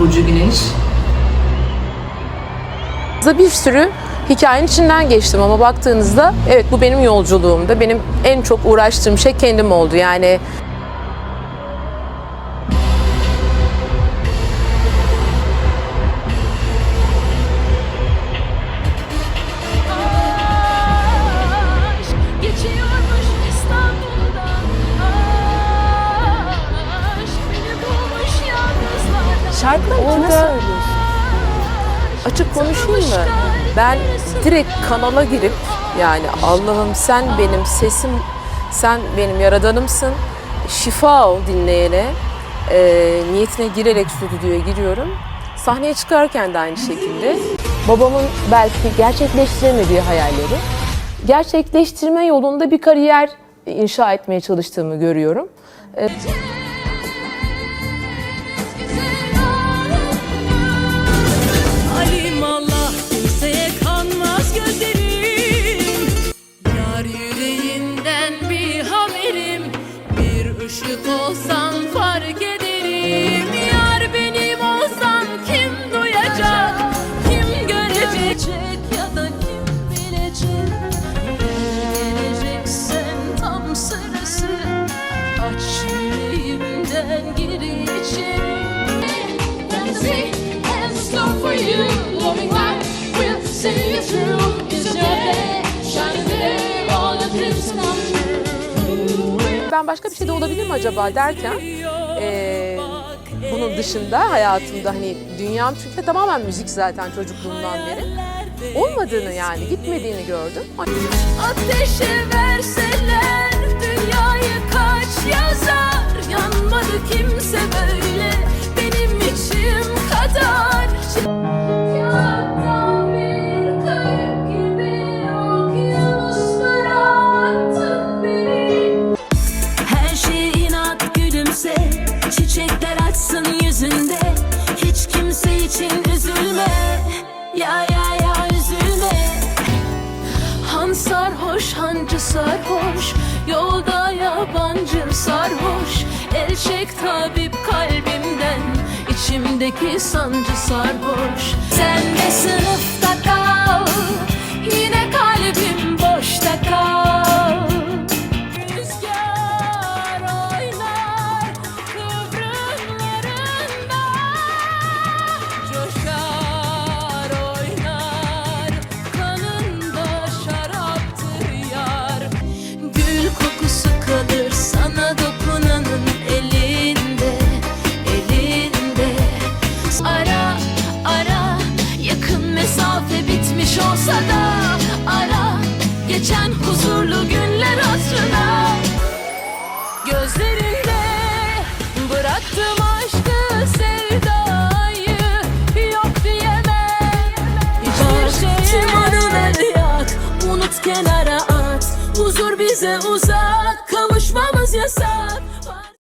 Burcu Güneş. Bir sürü hikayenin içinden geçtim ama baktığınızda evet bu benim yolculuğumda. Benim en çok uğraştığım şey kendim oldu. Yani şarkıları kime söylüyorsun? Açık konuşayım mı? Ben direkt kanala girip yani Allah'ım sen benim sesim, sen benim yaradanımsın. Şifa ol dinleyene. Ee, niyetine girerek stüdyoya giriyorum. Sahneye çıkarken de aynı şekilde. Babamın belki gerçekleştiremediği hayalleri gerçekleştirme yolunda bir kariyer inşa etmeye çalıştığımı görüyorum. Ee, Aç yüreğimden gir içeri fantasy has in store for you. Loving life will see you through. It's your day, shining there, all your dreams come true. ben başka bir şey de olabilir mi acaba derken eee, bunun dışında hayatımda hani dünyam çünkü tamamen müzik zaten çocukluğumdan beri olmadığını yani gitmediğini gördüm. Ateşe verseler hancı sarhoş Yolda yabancı sarhoş. El çek tabip kalbimden içimdeki sancı sarhoş. Sen de sınıfta Ara ara. Yakın mesafe bitmiş olsa da Ara. Geçen huzurlu günler hatırına Gözlerinde bıraktım aşkı sevdayı Yok diyemem. Hiçbir şeyim anıları yak Unut kenara at. Huzur bize uzak Kavuşmamız yasak